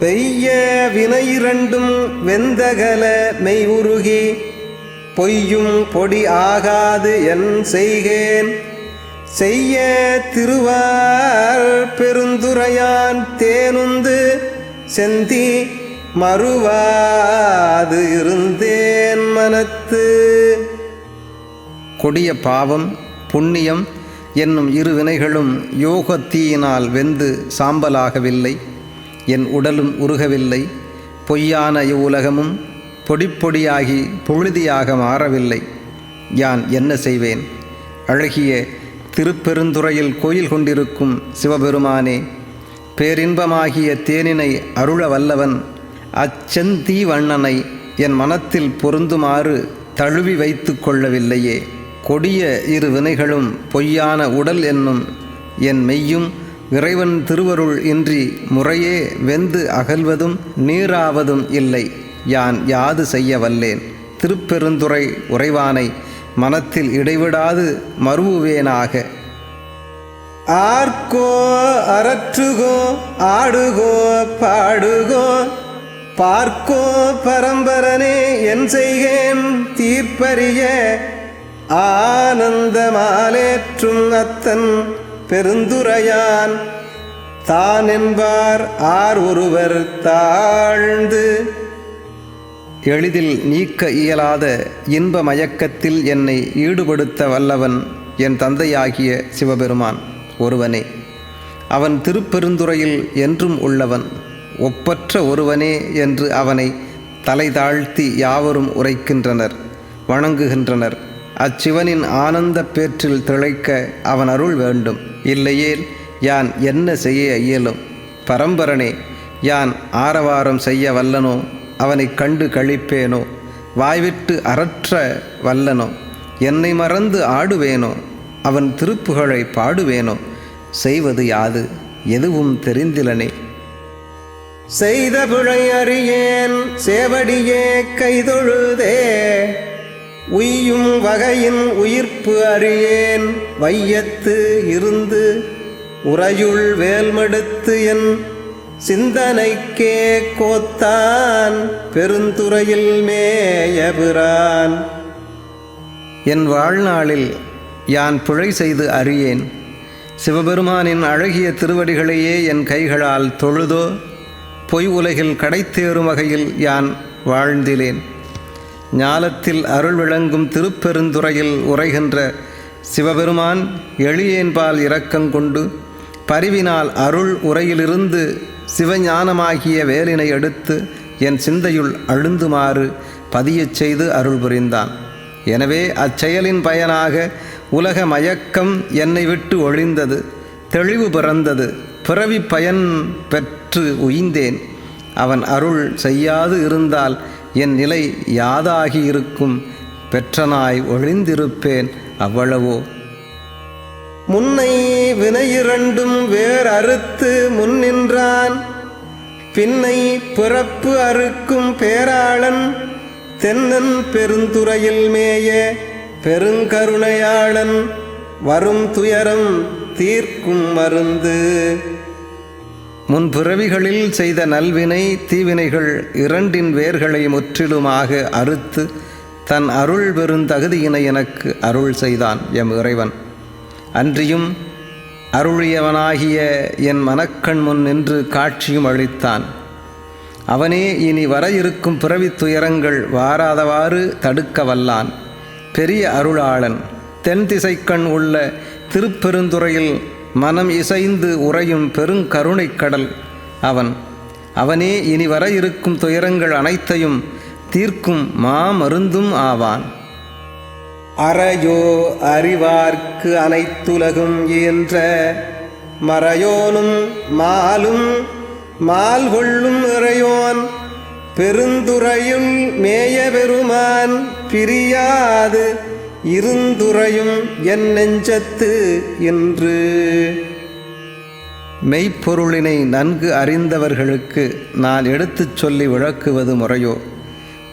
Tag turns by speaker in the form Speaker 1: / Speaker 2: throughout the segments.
Speaker 1: பெய்ய வினையிரண்டும் வெந்தகல மெய் உருகி பொய்யும் பொடி ஆகாது என் செய்கேன். செய்ய திருவார் பெருந்துரையான் தேனுந்து செந்தி மறுவாது இருந்தேன் மனத்து.
Speaker 2: கொடிய பாவம் புண்ணியம் என்னும் இரு வினைகளும் யோகத்தீயினால் வெந்து சாம்பலாகவில்லை. என் உடலும் உருகவில்லை. பொய்யான இவ்வுலகமும் பொடிப்பொடியாகி புழுதியாக மாறவில்லை. யான் என்ன செய்வேன்? அழகிய திருப்பெருந்துறையில் கோயில் கொண்டிருக்கும் சிவபெருமானே பேரின்பமாகிய தேனினை அருள வல்லவன் அச்செந்தீவண்ணனை என் மனத்தில் பொருந்துமாறு தழுவி வைத்து கொள்ளவில்லையே. கொடிய இரு வினைகளும் பொய்யான உடல் என்னும் என் மெய்யும் இறைவன் திருவருள் இன்றி முறையே வெந்து அகல்வதும் நீராவதும் இல்லை. யான் யாது செய்ய வல்லேன்? திருப்பெருந்துறை உறைவானை மனத்தில் இடைவிடாது மறுவுவேனாக
Speaker 1: ஆர்க்கோ அரற்றுகோ ஆடுகோ பாடுகோ பார்க்கோ பரம்பரனே என் செய்கேன் தீர்ப்பறிய ஆனந்தமாலேற்றும் அத்தன் பெருந்துரையான் தான் என்பார் ஆர் ஒருவர் தாழ்ந்து.
Speaker 2: எளிதில் நீக்க இயலாத இன்ப மயக்கத்தில் என்னை ஈடுபடுத்த வல்லவன் என் தந்தையாகிய சிவபெருமான் ஒருவனே. அவன் திருப்பெருந்துறையில் என்றும் உள்ளவன். ஒப்பற்ற ஒருவனே என்று அவனை தலை தாழ்த்தி யாவரும் உரைக்கின்றனர் வணங்குகின்றனர். அச்சிவனின் ஆனந்த பேற்றில் திளைக்க அவன் அருள் வேண்டும். இல்லையேல் யான் என்ன செய்ய இயலும்? பரம்பரனே யான் ஆரவாரம் செய்ய வல்லனோ? அவனைக் கண்டு கழிப்பேனோ? வாய்விட்டு அறற்ற வல்லனோ? என்னை மறந்து ஆடுவேனோ? அவன் திருப்புகழை பாடுவேனோ? செய்வது யாது? எதுவும் தெரிந்திலனே.
Speaker 1: செய்த பிழை அறியேன் சேவடியே கைதொழுதே. உய்யும் வகையின் உயிர்ப்பு அறியேன். வையத்து இருந்து உறையுள் வேல்மடுத்து என் சிந்தனைக்கே கோத்தான். பெருந்துறையில் மேயபிரான்.
Speaker 2: என் வாழ்நாளில் யான் பிழை செய்து அறியேன். சிவபெருமானின் அழகிய திருவடிகளையே என் கைகளால் தொழுதோ. பொய் உலகில் கடைத்தேறும் வகையில் யான் வாழ்ந்திலேன். ஞாலத்தில் அருள் விளங்கும் திருப்பெருந்துறையில் உரைகின்ற சிவபெருமான் எளியேன்பால் இரக்கங்கொண்டு பரிவினால் அருள் உரையிலிருந்து சிவஞானமாகிய வேலினை எடுத்து என் சிந்தையுள் அழுந்துமாறு பதியச் செய்து அருள் புரிந்தான். எனவே அச்செயலின் பயனாக உலக மயக்கம் என்னை விட்டு ஒழிந்தது. தெளிவு பிறந்தது. பிறவி பயன் பெற்று உய்ந்தேன். அவன் அருள் செய்யாது இருந்தால் என் நிலை யாதாகி இருக்கும்? பெற்றனாய் ஒழிந்திருப்பேன் அவ்வளவோ.
Speaker 1: முன்னை வினையிரண்டும் வேர் அறுத்து முன்னின்றான் பின்னை பிறப்பு அறுக்கும் பேராளன் தென்னன் பெருந்துறையில் மேய பெருங்கருணையாளன் வரும் துயரம் தீர்க்கும் மருந்து.
Speaker 2: முன் பிறவிகளில் செய்த நல்வினை தீவினைகள் இரண்டின் வேர்களை முற்றிலுமாக அறுத்து தன் அருள் பெருந்தகுதியினை எனக்கு அருள் செய்தான் எம் இறைவன். அன்றியும் அருளியவனாகிய என் மனக்கண் முன் நின்று காட்சியும் அளித்தான். அவனே இனி வர இருக்கும் பிறவி துயரங்கள் வாராதவாறு தடுக்க வல்லான். பெரிய அருளாளன் தென் திசைக்கண் உள்ள திருப்பெருந்துறையில் மனம் இசைந்து உறையும் பெருங்கருணைக் கடல் அவன். அவனே இனி வர இருக்கும் துயரங்கள் அனைத்தையும் தீர்க்கும் மாமருந்தும் ஆவான்.
Speaker 1: அறையோ அறிவார்க்கு அனைத்துலகும் என்ற மறையோனும் மாலும் மால் கொள்ளும் இறையோன் பெருந்துறையுள் மேய பெருமான் பிரியாது. இருந்துறையும் என் நெஞ்சத்து என்று
Speaker 2: மெய்ப்பொருளினை நன்கு அறிந்தவர்களுக்கு நான் எடுத்துச் சொல்லி விளக்குவது முறையோ?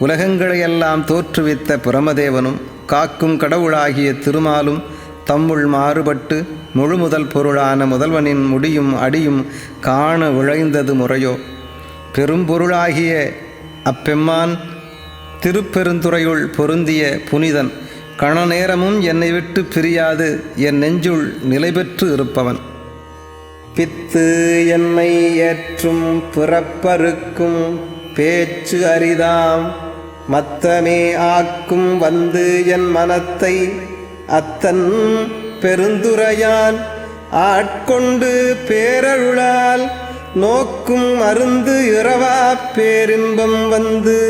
Speaker 2: உலகங்களையெல்லாம் தோற்றுவித்த பிரமதேவனும் காக்கும் கடவுளாகிய திருமாலும் தம்முள் மாறுபட்டு முழு முதல் பொருளான முதல்வனின் முடியும் அடியும் காண விழைந்தது முறையோ? பெரும்பொருளாகிய அப்பெம்மான் திருப்பெருந்துறையுள் பொருந்திய புனிதன் கண நேரமும் என்னை விட்டு பிரியாது. என் நெஞ்சுள் நிலை பெற்று இருப்பவன்.
Speaker 1: பித்து என்னை ஏற்றும் பிறப்பருக்கும் பேச்சு அரிதாம். மத்தமே ஆக்கும் வந்து என் மனத்தை அத்தன் பெருந்துரையான். ஆட்கொண்டு பேரருளால் நோக்கும் அருந்து இரவா பேரின்பம் வந்து.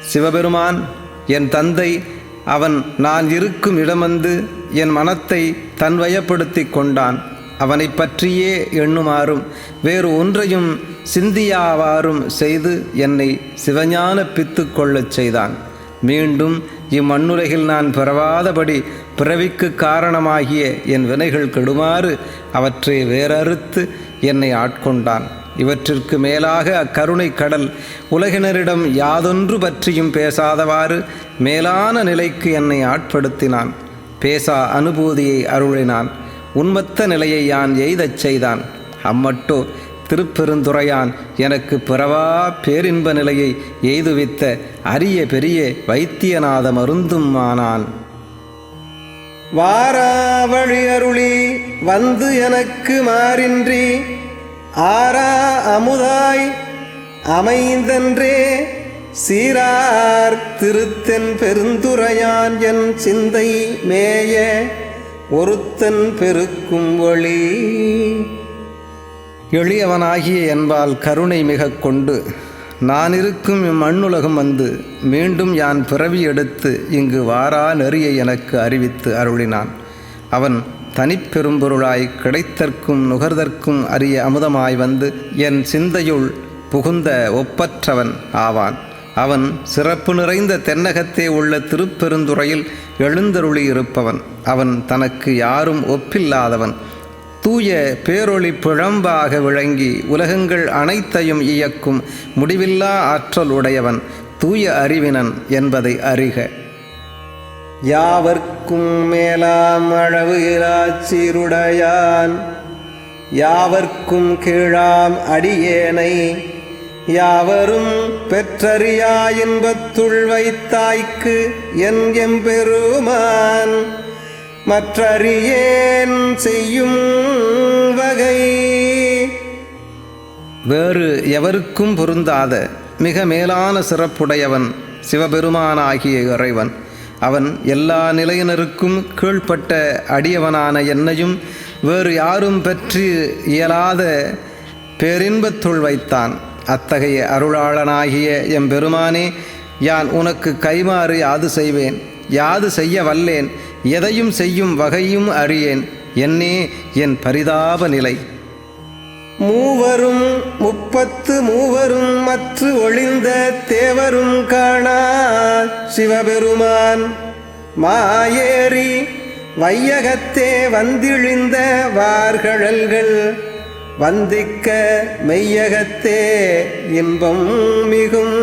Speaker 2: சிவபெருமான் என் தந்தை அவன் நான் இருக்கும் இடமந்து என் மனத்தை தன்வயப்படுத்தி கொண்டான். அவனை பற்றியே எண்ணுமாறும் வேறு ஒன்றையும் சிந்தியாவாறும் செய்து என்னை சிவஞான பித்து கொள்ளச் செய்தான். மீண்டும் இம்மண்ணுலகில் நான் பிறவாதபடி பிறவிக்கு காரணமாகிய என் வினைகள் கெடுமாறு அவற்றை வேறறுத்து என்னை ஆட்கொண்டான். இவற்றிற்கு மேலாக அக்கருணை கடல் உலகினரிடம் யாதொன்று பற்றியும் பேசாதவாறு மேலான நிலைக்கு என்னை ஆட்படுத்தினான். பேசா அனுபூதியை அருளினான். உண்மத்த நிலையை யான் எய்தச் செய்தான். அம்மட்டோ திருப்பெருந்துறையான் எனக்கு பிறவா பேரின்ப நிலையை எய்துவித்த அரிய பெரிய வைத்தியநாத மருந்தும் ஆனான்
Speaker 1: வாராவழி அருளி வந்து எனக்கு மாறின்றி ஆரா அமுதாய் அமைந்தன்றே சீரார் திருத்தென் பெருந்துரையான் என் சிந்தை மேய ஒருத்தன் பெருக்கும் ஒளி.
Speaker 2: எளியவனாகிய என்பால் கருணை மிகக் கொண்டு நான் இருக்கும் இம்மண்ணுலகம் வந்து மீண்டும் யான் பிறவி எடுத்து இங்கு வாரா நெறியை எனக்கு அறிவித்து அருளினான். அவன் தனிப்பெரும்பொருளாய் கிடைத்தற்கும் நுகர்தற்கும் அரிய அமுதமாய் வந்து என் சிந்தையுள் புகுந்த ஒப்பற்றவன் ஆவான். அவன் சிறப்பு நிறைந்த தென்னகத்தே உள்ள திருப்பெருந்துறையில் எழுந்தருளி இருப்பவன். அவன் தனக்கு யாரும் ஒப்பில்லாதவன். தூய பேரொளி பிழம்பாக விளங்கி உலகங்கள் அனைத்தையும் இயக்கும் முடிவில்லா ஆற்றல் உடையவன். தூய அறிவினன் என்பதை அறிக.
Speaker 1: யாவர்க்கும் மேலாம் அளவு இலாச்சீருடையான் யாவர்க்கும் கீழாம் அடியேனை. யாவரும் பெற்றறியா இன்பத்துள் வைத்தாய்க்கு என் எம்பெருமான். மற்றறியேன் செய்யும் வகை.
Speaker 2: வேறு எவருக்கும் பொருந்தாத மிக மேலான சிறப்புடையவன் சிவபெருமானாகிய இறைவன். அவன் எல்லா நிலையினருக்கும் கீழ்ப்பட்ட அடியவனான என்னையும் வேறு யாரும் பெற்று இயலாத பேரின்பத்துள் வைத்தான். அத்தகைய அருளாளனாகிய எம்பெருமானே யான் உனக்கு கைமாறு யாது செய்வேன்? யாது செய்ய வல்லேன்? எதையும் செய்யும் வகையும் அறியேன். என்னே என் பரிதாப நிலை.
Speaker 1: மூவரும் முப்பத்து மூவரும் மற்ற ஒளிந்த தேவரும் காணா சிவபெருமான். மாயேறி வையகத்தே வந்திழிந்த வார்கழல்கள் வந்திக்க மெய்யகத்தே இன்பம் மிகும்.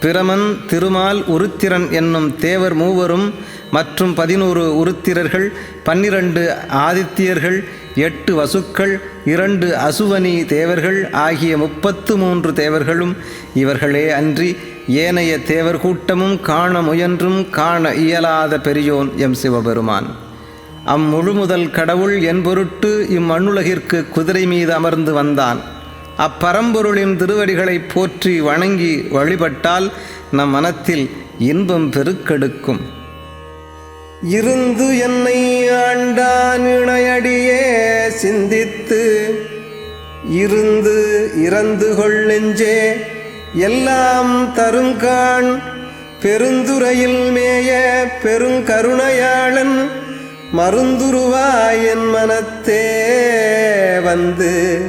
Speaker 2: பிரமன் திருமால் உருத்திரன் என்னும் தேவர் மூவரும் மற்றும் பதினோரு உருத்திரர்கள் பன்னிரண்டு ஆதித்யர்கள் எட்டு வசுக்கள் இரண்டு அசுவனி தேவர்கள் ஆகிய முப்பத்து மூன்று தேவர்களும் இவர்களே அன்றி ஏனைய தேவர் கூட்டமும் காண முயன்றும் காண இயலாத பெரியோன் எம் சிவபெருமான். அம்முழுமுதல் கடவுள் என்பொருட்டு இம்மண்ணுலகிற்கு குதிரை மீது அமர்ந்து வந்தான். அப்பரம்பொருளின் திருவடிகளை போற்றி வணங்கி வழிபட்டால் நம் மனத்தில் இன்பம் பெருக்கெடுக்கும்.
Speaker 1: இருந்து என்னை ஆண்டான் இணையடியே சிந்தித்து இருந்து இறந்து கொள் நெஞ்சே எல்லாம் தருங்கான் பெருந்துறையில் மேய பெருங்கருணையாளன் மருந்துருவாய் என் மனத்தே வந்து.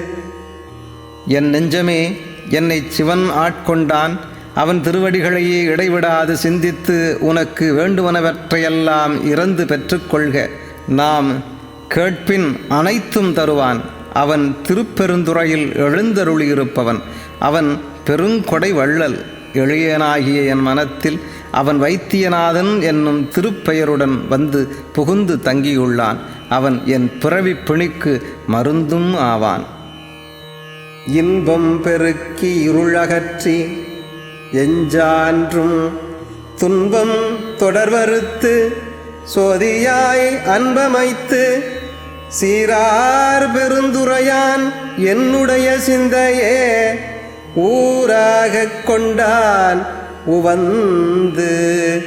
Speaker 2: என் நெஞ்சமே என்னை சிவன் ஆட்கொண்டான் அவன் திருவடிகளையே இடைவிடாது சிந்தித்து உனக்கு வேண்டுவனவற்றையெல்லாம் இறந்து பெற்றுக்கொள்க. நாம் கேட்பின் அனைத்தும் தருவான். அவன் திருப்பெருந்துறையில் எழுந்தருளியிருப்பவன். அவன் பெருங்கொடை வள்ளல். எளியனாகிய என் மனத்தில் அவன் வைத்தியநாதன் என்னும் திருப்பெயருடன் வந்து புகுந்து தங்கியுள்ளான். அவன் என் பிறவி பிணிக்கு மருந்தும் ஆவான்.
Speaker 1: இன்பம் பெருக்கி இருளகற்றி எஞ்சான்றும் துன்பம் தொடர்வறுத்து சோதியாய் அன்பமைத்து சீரார் பெருந்துரையான் என்னுடைய சிந்தையே ஊராகக் கொண்டான் உவந்து.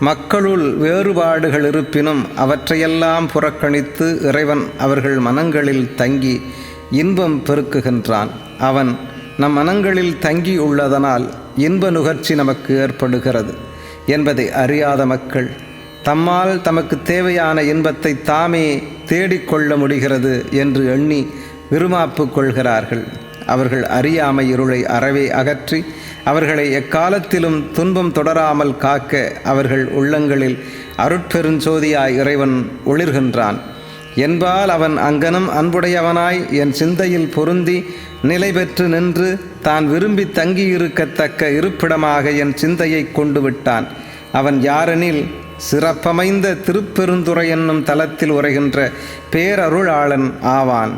Speaker 2: மக்களுள் வேறுபாடுகள் இருப்பினும் அவற்றையெல்லாம் புறக்கணித்து இறைவன் அவர்கள் மனங்களில் தங்கி இன்பம் பெருக்குகின்றான். அவன் நம் மனங்களில் தங்கி உள்ளதனால் இன்ப நுகர்ச்சி நமக்கு ஏற்படுகிறது என்பதை அறியாத மக்கள் தம்மால் தமக்கு தேவையான இன்பத்தை தாமே தேடிக்கொள்ள முடிகிறது என்று எண்ணி விருமாப்பு கொள்கிறார்கள். அவர்கள் அறியாமை இருளை அறவே அகற்றி அவர்களை எக்காலத்திலும் துன்பம் தொடராமல் காக்க அவர்கள் உள்ளங்களில் அருட்பெருஞ்சோதியாய் இறைவன் ஒளிர்கின்றான். என்பால் அவன் அங்கனம் அன்புடையவனாய் என் சிந்தையில் பொருந்தி நிலை பெற்று நின்று தான் விரும்பி தங்கியிருக்கத்தக்க இருப்பிடமாக என் சிந்தையை கொண்டு விட்டான் அவன் யாரெனில் சிறப்பமைந்த திருப்பெருந்துறை என்னும் தலத்தில் உரைகின்ற பேரருளாளன் ஆவான்.